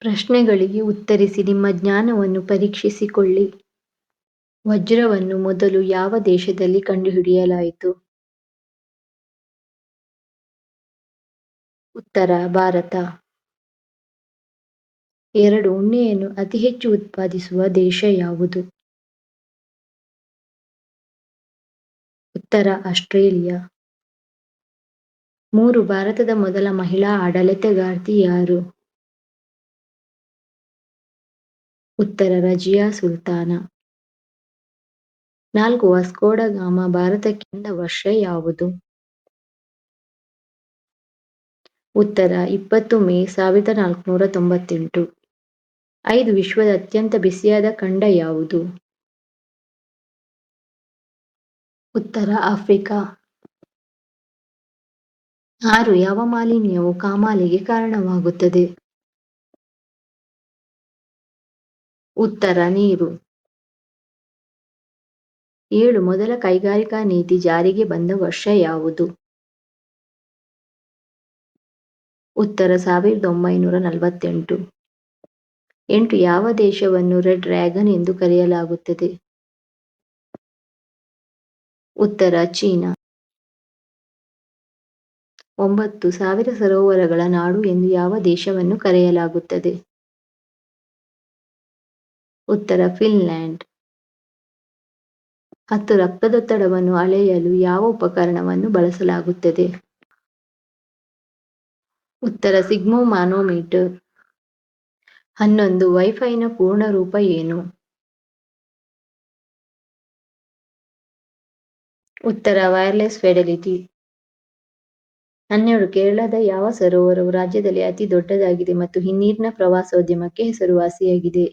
ಪ್ರಶ್ನೆಗಳಿಗೆ ಉತ್ತರಿಸಿ ನಿಮ್ಮ ಜ್ಞಾನವನ್ನು ಪರೀಕ್ಷಿಸಿಕೊಳ್ಳಿ. ವಜ್ರವನ್ನು ಮೊದಲು ಯಾವ ದೇಶದಲ್ಲಿ ಕಂಡುಹಿಡಿಯಲಾಯಿತು? ಉತ್ತರ, ಭಾರತ. ಎರಡು, ಉಣ್ಣೆಯನ್ನು ಅತಿ ಹೆಚ್ಚು ಉತ್ಪಾದಿಸುವ ದೇಶ ಯಾವುದು? ಉತ್ತರ, ಆಸ್ಟ್ರೇಲಿಯಾ. ಮೂರು, ಭಾರತದ ಮೊದಲ ಮಹಿಳಾ ಆಡಳಿತಗಾರ್ತಿ ಯಾರು? ಉತ್ತರ ರಜಿಯಾ ಸುಲ್ತಾನ. ನಾಲ್ಕು ವಾಸ್ಕೋಡ ಗಾಮ ಭಾರತಕ್ಕಿಂತ ವರ್ಷ ಯಾವುದು? ಉತ್ತರ ಇಪ್ಪತ್ತು ಮೇ ಸಾವಿರದ ನಾಲ್ಕುನೂರ ತೊಂಬತ್ತೆಂಟು. ಐದು ವಿಶ್ವದ ಅತ್ಯಂತ ಬಿಸಿಯಾದ ಖಂಡ ಯಾವುದು? ಉತ್ತರ ಆಫ್ರಿಕಾ. ಆರು ಯಾವ ಮಾಲಿನ್ಯವು ಕಾಮಾಲೆಗೆ ಕಾರಣವಾಗುತ್ತದೆ? ಉತ್ತರ ನೀರು. ಏಳು, ಮೊದಲ ಕೈಗಾರಿಕಾ ನೀತಿ ಜಾರಿಗೆ ಬಂದ ವರ್ಷ ಯಾವುದು? ಉತ್ತರ, ಸಾವಿರದ ಒಂಬೈನೂರ ನಲವತ್ತೆಂಟು. ಎಂಟು, ಯಾವ ದೇಶವನ್ನು ರೆಡ್ ಡ್ರ್ಯಾಗನ್ ಎಂದು ಕರೆಯಲಾಗುತ್ತದೆ? ಉತ್ತರ, ಚೀನಾ. ಒಂಬತ್ತು, ಸಾವಿರ ಸರೋವರಗಳ ನಾಡು ಎಂದು ಯಾವ ದೇಶವನ್ನು ಕರೆಯಲಾಗುತ್ತದೆ? ಉತ್ತರ ಫಿನ್ಲ್ಯಾಂಡ್. ಹತ್ತು ರಕ್ತದೊತ್ತಡವನ್ನು ಅಳೆಯಲು ಯಾವ ಉಪಕರಣವನ್ನು ಬಳಸಲಾಗುತ್ತದೆ? ಉತ್ತರ ಸಿಗ್ಮೋಮಾನೋಮೀಟರ್ ಹನ್ನೊಂದು ವೈಫೈನ ಪೂರ್ಣ ರೂಪ ಏನು? ಉತ್ತರ ವೈರ್ಲೆಸ್ ಫೆಡಲಿಟಿ. ಹನ್ನೆರಡು ಕೇರಳದ ಯಾವ ಸರೋವರವು ರಾಜ್ಯದಲ್ಲಿ ಅತಿ ದೊಡ್ಡದಾಗಿದೆ ಮತ್ತು ಹಿನ್ನೀರಿನ ಪ್ರವಾಸೋದ್ಯಮಕ್ಕೆ ಹೆಸರುವಾಸಿಯಾಗಿದೆ?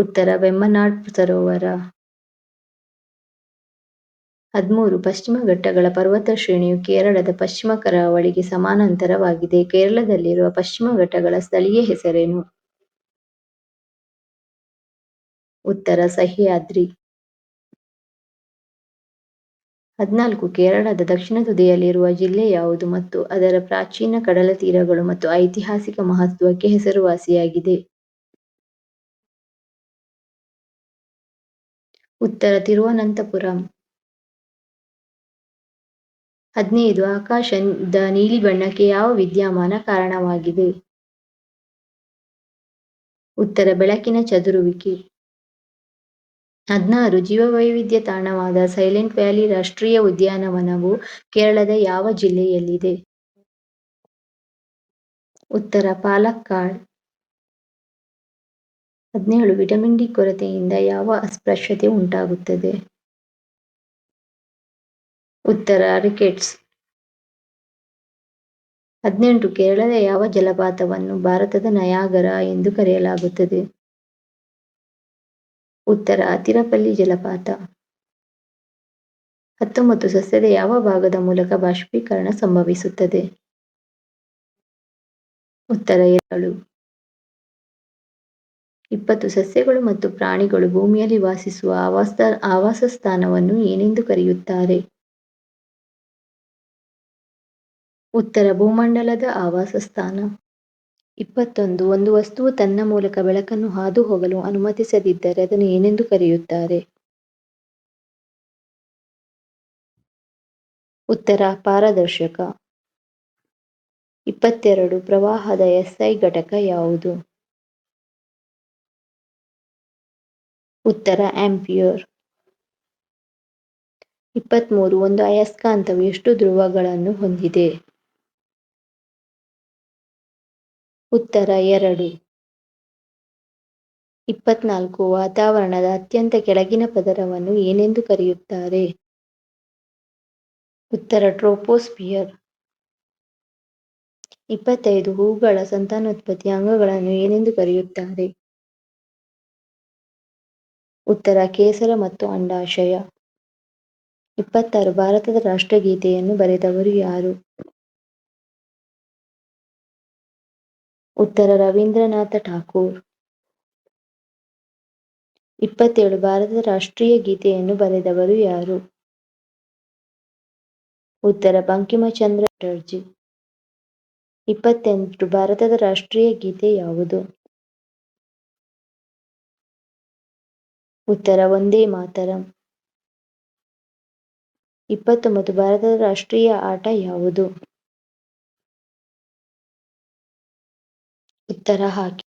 ಉತ್ತರ ವೆಂಬನಾಡ್ ಸರೋವರ. ಹದಿಮೂರು ಪಶ್ಚಿಮ ಘಟ್ಟಗಳ ಪರ್ವತ ಶ್ರೇಣಿಯು ಕೇರಳದ ಪಶ್ಚಿಮ ಕರಾವಳಿಗೆ ಸಮಾನಾಂತರವಾಗಿದೆ. ಕೇರಳದಲ್ಲಿರುವ ಪಶ್ಚಿಮ ಘಟ್ಟಗಳ ಸ್ಥಳೀಯ ಹೆಸರೇನು? ಉತ್ತರ ಸಹ್ಯಾದ್ರಿ. ಹದಿನಾಲ್ಕು, ಕೇರಳದ ದಕ್ಷಿಣ ತುದಿಯಲ್ಲಿರುವ ಜಿಲ್ಲೆ ಯಾವುದು ಮತ್ತು ಅದರ ಪ್ರಾಚೀನ ಕಡಲತೀರಗಳು ಮತ್ತು ಐತಿಹಾಸಿಕ ಮಹತ್ವಕ್ಕೆ ಹೆಸರುವಾಸಿಯಾಗಿದೆ? ಉತ್ತರ ತಿರುವನಂತಪುರಂ. ಹದಿನೈದು, ಆಕಾಶದ ನೀಲಿ ಬಣ್ಣಕ್ಕೆ ಯಾವ ವಿದ್ಯಮಾನ ಕಾರಣವಾಗಿದೆ? ಉತ್ತರ ಬೆಳಕಿನ ಚದುರುವಿಕೆ. ಹದಿನಾರು, ಜೀವವೈವಿಧ್ಯ ತಾಣವಾದ ಸೈಲೆಂಟ್ ವ್ಯಾಲಿ ರಾಷ್ಟ್ರೀಯ ಉದ್ಯಾನವನವು ಕೇರಳದ ಯಾವ ಜಿಲ್ಲೆಯಲ್ಲಿದೆ? ಉತ್ತರ ಪಾಲಕ್ಕಾಡ್. ಹದಿನೇಳು ವಿಟಮಿನ್ ಡಿ ಕೊರತೆಯಿಂದ ಯಾವ ಅಸ್ಪೃಶ್ಯತೆ ಉಂಟಾಗುತ್ತದೆ? ಉತ್ತರ ರಿಕೆಟ್ಸ್ ಹದಿನೆಂಟು, ಕೇರಳದ ಯಾವ ಜಲಪಾತವನ್ನು ಭಾರತದ ನಯಾಗರ ಎಂದು ಕರೆಯಲಾಗುತ್ತದೆ? ಉತ್ತರ ಅತಿರಪಲ್ಲಿ ಜಲಪಾತ. ಹತ್ತೊಂಬತ್ತು, ಸಸ್ಯದ ಯಾವ ಭಾಗದ ಮೂಲಕ ಬಾಷ್ಪೀಕರಣ ಸಂಭವಿಸುತ್ತದೆ? ಉತ್ತರ ಎಲೆಗಳು ಇಪ್ಪತ್ತು ಸಸ್ಯಗಳು ಮತ್ತು ಪ್ರಾಣಿಗಳು ಭೂಮಿಯಲ್ಲಿ ವಾಸಿಸುವ ಆವಾಸ ಆವಾಸಸ್ಥಾನವನ್ನು ಏನೆಂದು ಕರೆಯುತ್ತಾರೆ? ಉತ್ತರ, ಭೂಮಂಡಲದ ಆವಾಸಸ್ಥಾನ ಇಪ್ಪತ್ತೊಂದು, ಒಂದು ವಸ್ತುವು ತನ್ನ ಮೂಲಕ ಬೆಳಕನ್ನು ಹಾದು ಹೋಗಲು ಅನುಮತಿಸದಿದ್ದರೆ ಅದನ್ನು ಏನೆಂದು ಕರೆಯುತ್ತಾರೆ? ಉತ್ತರ, ಪಾರದರ್ಶಕ. ಇಪ್ಪತ್ತೆರಡು, ಪ್ರವಾಹದ ಎಸ್ಐ ಘಟಕ ಯಾವುದು? ಉತ್ತರ, ಆಂಪಿಯರ್. ಇಪ್ಪತ್ಮೂರು, ಒಂದು ಅಯಸ್ಕಾಂತವು ಎಷ್ಟು ಧ್ರುವಗಳನ್ನು ಹೊಂದಿದೆ? ಉತ್ತರ, ಎರಡು. ಇಪ್ಪತ್ನಾಲ್ಕು, ವಾತಾವರಣದ ಅತ್ಯಂತ ಕೆಳಗಿನ ಪದರವನ್ನು ಏನೆಂದು ಕರೆಯುತ್ತಾರೆ? ಉತ್ತರ ಟ್ರೋಪೋಸ್ಪಿಯರ್ ಇಪ್ಪತ್ತೈದು, ಹೂಗಳ ಸಂತಾನೋತ್ಪತ್ತಿ ಅಂಗಗಳನ್ನು ಏನೆಂದು ಕರೆಯುತ್ತಾರೆ? ಉತ್ತರ ಕೇಸರ ಮತ್ತು ಅಂಡಾಶಯ. ಇಪ್ಪತ್ತಾರು, ಭಾರತದ ರಾಷ್ಟ್ರಗೀತೆಯನ್ನು ಬರೆದವರು ಯಾರು? ಉತ್ತರ, ರವೀಂದ್ರನಾಥ ಠಾಕೂರ್. ಇಪ್ಪತ್ತೇಳು, ಭಾರತದ ರಾಷ್ಟ್ರೀಯ ಗೀತೆಯನ್ನು ಬರೆದವರು ಯಾರು? ಉತ್ತರ, ಬಂಕಿಮಚಂದ್ರ ಚಟರ್ಜಿ. ಇಪ್ಪತ್ತೆಂಟು, ಭಾರತದ ರಾಷ್ಟ್ರೀಯ ಗೀತೆ ಯಾವುದು? ಉತ್ತರ ವಂದೇ ಮಾತರಂ. ಇಪ್ಪತ್ತೊಂಬತ್ತು, ಭಾರತದ ರಾಷ್ಟ್ರೀಯ ಆಟ ಯಾವುದು? ಉತ್ತರ ಹಾಕಿ.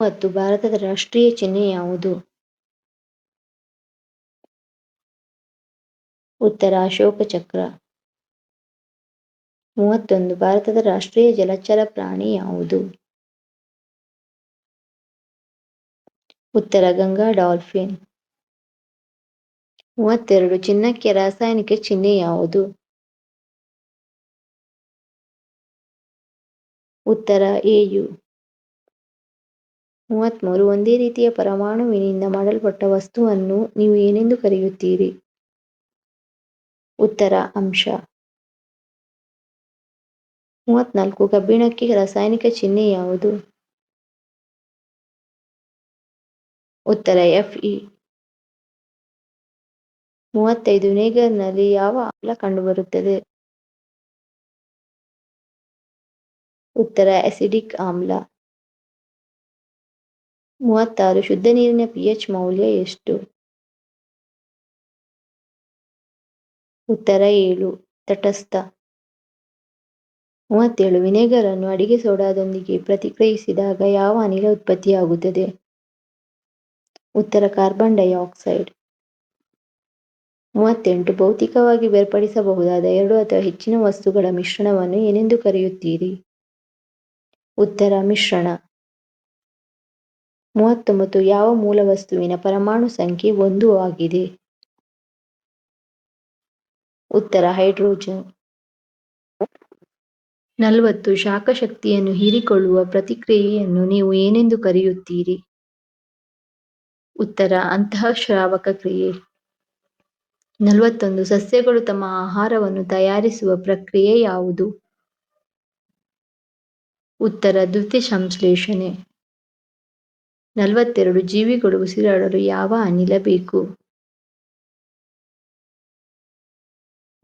ಮೂವತ್ತು ಭಾರತದ ರಾಷ್ಟ್ರೀಯ ಚಿಹ್ನೆ ಯಾವುದು? ಉತ್ತರ ಅಶೋಕ ಚಕ್ರ. ಮೂವತ್ತೊಂದು, ಭಾರತದ ರಾಷ್ಟ್ರೀಯ ಜಲಚರ ಪ್ರಾಣಿ ಯಾವುದು? ಉತ್ತರ ಗಂಗಾ ಡಾಲ್ಫಿನ್. ಮೂವತ್ತೆರಡು, ಚಿನ್ನಕ್ಕೆ ರಾಸಾಯನಿಕ ಚಿಹ್ನೆ ಯಾವುದು? ಉತ್ತರ, ಎಯು. ಮೂವತ್ಮೂರು, ಒಂದೇ ರೀತಿಯ ಪರಮಾಣುವಿನಿಂದ ಮಾಡಲ್ಪಟ್ಟ ವಸ್ತುವನ್ನು ನೀವು ಏನೆಂದು ಕರೆಯುತ್ತೀರಿ? ಉತ್ತರ, ಅಂಶ. ಮೂವತ್ನಾಲ್ಕು, ಕಬ್ಬಿಣಕ್ಕೆ ರಾಸಾಯನಿಕ ಚಿಹ್ನೆ ಯಾವುದು? ಉತ್ತರ ಎಫ್ಇ. ಮೂವತ್ತೈದು ವಿನೆಗರ್ನಲ್ಲಿ ಯಾವ ಆಮ್ಲ ಕಂಡುಬರುತ್ತದೆ? ಉತ್ತರ ಎಸಿಡಿಕ್ ಆಮ್ಲ. ಮೂವತ್ತಾರು ಶುದ್ಧ ನೀರಿನ ಪಿಎಚ್ ಮೌಲ್ಯ ಎಷ್ಟು? ಉತ್ತರ ಏಳು, ತಟಸ್ಥ. ಮೂವತ್ತೇಳು, ವಿನೆಗರ್ ಅನ್ನು ಅಡಿಗೆ ಸೋಡಾದೊಂದಿಗೆ ಪ್ರತಿಕ್ರಿಯಿಸಿದಾಗ ಯಾವ ಅನಿಲ ಉತ್ಪತ್ತಿಯಾಗುತ್ತದೆ? ಉತ್ತರ ಕಾರ್ಬನ್ ಡೈಆಕ್ಸೈಡ್. ಮೂವತ್ತೆಂಟು, ಭೌತಿಕವಾಗಿ ಬೇರ್ಪಡಿಸಬಹುದಾದ ಎರಡು ಅಥವಾ ಹೆಚ್ಚಿನ ವಸ್ತುಗಳ ಮಿಶ್ರಣವನ್ನು ಏನೆಂದು ಕರೆಯುತ್ತೀರಿ? ಉತ್ತರ, ಮಿಶ್ರಣ. ಮೂವತ್ತೊಂಬತ್ತು, ಯಾವ ಮೂಲ ವಸ್ತುವಿನ ಪರಮಾಣು ಸಂಖ್ಯೆ ಒಂದು ಆಗಿದೆ? ಉತ್ತರ, ಹೈಡ್ರೋಜನ್. ನಲವತ್ತು ಶಾಖ ಶಕ್ತಿಯನ್ನು ಹೀರಿಕೊಳ್ಳುವ ಪ್ರತಿಕ್ರಿಯೆಯನ್ನು ನೀವು ಏನೆಂದು ಕರೆಯುತ್ತೀರಿ? ಉತ್ತರ ಅಂತಃಸ್ರಾವಕ ಕ್ರಿಯೆ. ನಲವತ್ತೊಂದು, ಸಸ್ಯಗಳು ತಮ್ಮ ಆಹಾರವನ್ನು ತಯಾರಿಸುವ ಪ್ರಕ್ರಿಯೆ ಯಾವುದು? ಉತ್ತರ ದ್ಯುತಿಸಂಶ್ಲೇಷಣೆ. ನಲವತ್ತೆರಡು, ಜೀವಿಗಳು ಉಸಿರಾಡಲು ಯಾವ ಅನಿಲ ಬೇಕು?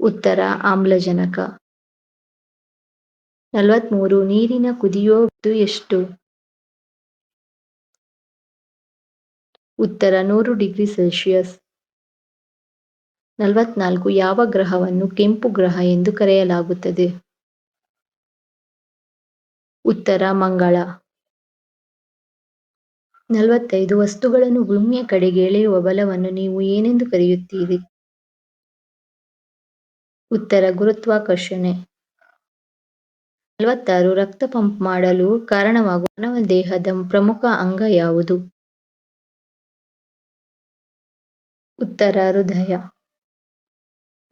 ಉತ್ತರ, ಆಮ್ಲಜನಕ. ನಲವತ್ಮೂರು, ನೀರಿನ ಕುದಿಯೋದು ಎಷ್ಟು? ಉತ್ತರ ನೂರು ಡಿಗ್ರಿ ಸೆಲ್ಸಿಯಸ್. ನಲವತ್ನಾಲ್ಕು ಯಾವ ಗ್ರಹವನ್ನು ಕೆಂಪು ಗ್ರಹ ಎಂದು ಕರೆಯಲಾಗುತ್ತದೆ? ಉತ್ತರ ಮಂಗಳ. ನಲವತ್ತೈದು ವಸ್ತುಗಳನ್ನು ಭೂಮಿಯ ಕಡೆಗೆ ಎಳೆಯುವ ಬಲವನ್ನು ನೀವು ಏನೆಂದು ಕರೆಯುತ್ತೀರಿ? ಉತ್ತರ ಗುರುತ್ವಾಕರ್ಷಣೆ. ನಲವತ್ತಾರು ರಕ್ತ ಪಂಪ್ ಮಾಡಲು ಕಾರಣವಾಗುವ ಮಾನವ ದೇಹದ ಪ್ರಮುಖ ಅಂಗ ಯಾವುದು? ಉತ್ತರ ಹೃದಯ.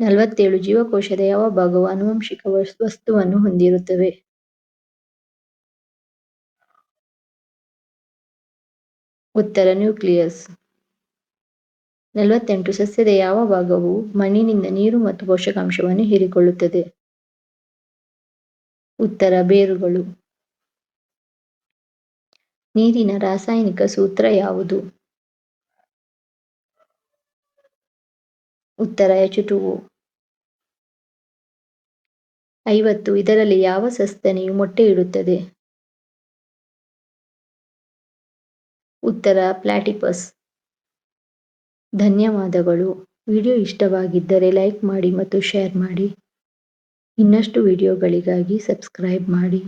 ನಲವತ್ತೇಳು ಜೀವಕೋಶದ ಯಾವ ಭಾಗವು ಆನುವಂಶಿಕ ವಸ್ತುವನ್ನು ಹೊಂದಿರುತ್ತವೆ? ಉತ್ತರ ನ್ಯೂಕ್ಲಿಯಸ್. ನಲವತ್ತೆಂಟು ಸಸ್ಯದ ಯಾವ ಭಾಗವು ಮಣ್ಣಿನಿಂದ ನೀರು ಮತ್ತು ಪೋಷಕಾಂಶವನ್ನು ಹೀರಿಕೊಳ್ಳುತ್ತದೆ? ಉತ್ತರ ಬೇರುಗಳು. ನೀರಿನ ರಾಸಾಯನಿಕ ಸೂತ್ರ ಯಾವುದು? ಉತ್ತರ ಎಚುಟುವು. ಐವತ್ತು, ಇದರಲ್ಲಿ ಯಾವ ಸಸ್ತನಿಯು ಮೊಟ್ಟೆ ಇಡುತ್ತದೆ? ಉತ್ತರ, ಪ್ಲಾಟಿಪಸ್. ಧನ್ಯವಾದಗಳು ವಿಡಿಯೋ ಇಷ್ಟವಾಗಿದ್ದರೆ ಲೈಕ್ ಮಾಡಿ ಮತ್ತು ಶೇರ್ ಮಾಡಿ. ಇನ್ನಷ್ಟು ವಿಡಿಯೋಗಳಿಗಾಗಿ ಸಬ್ಸ್ಕ್ರೈಬ್ ಮಾಡಿ.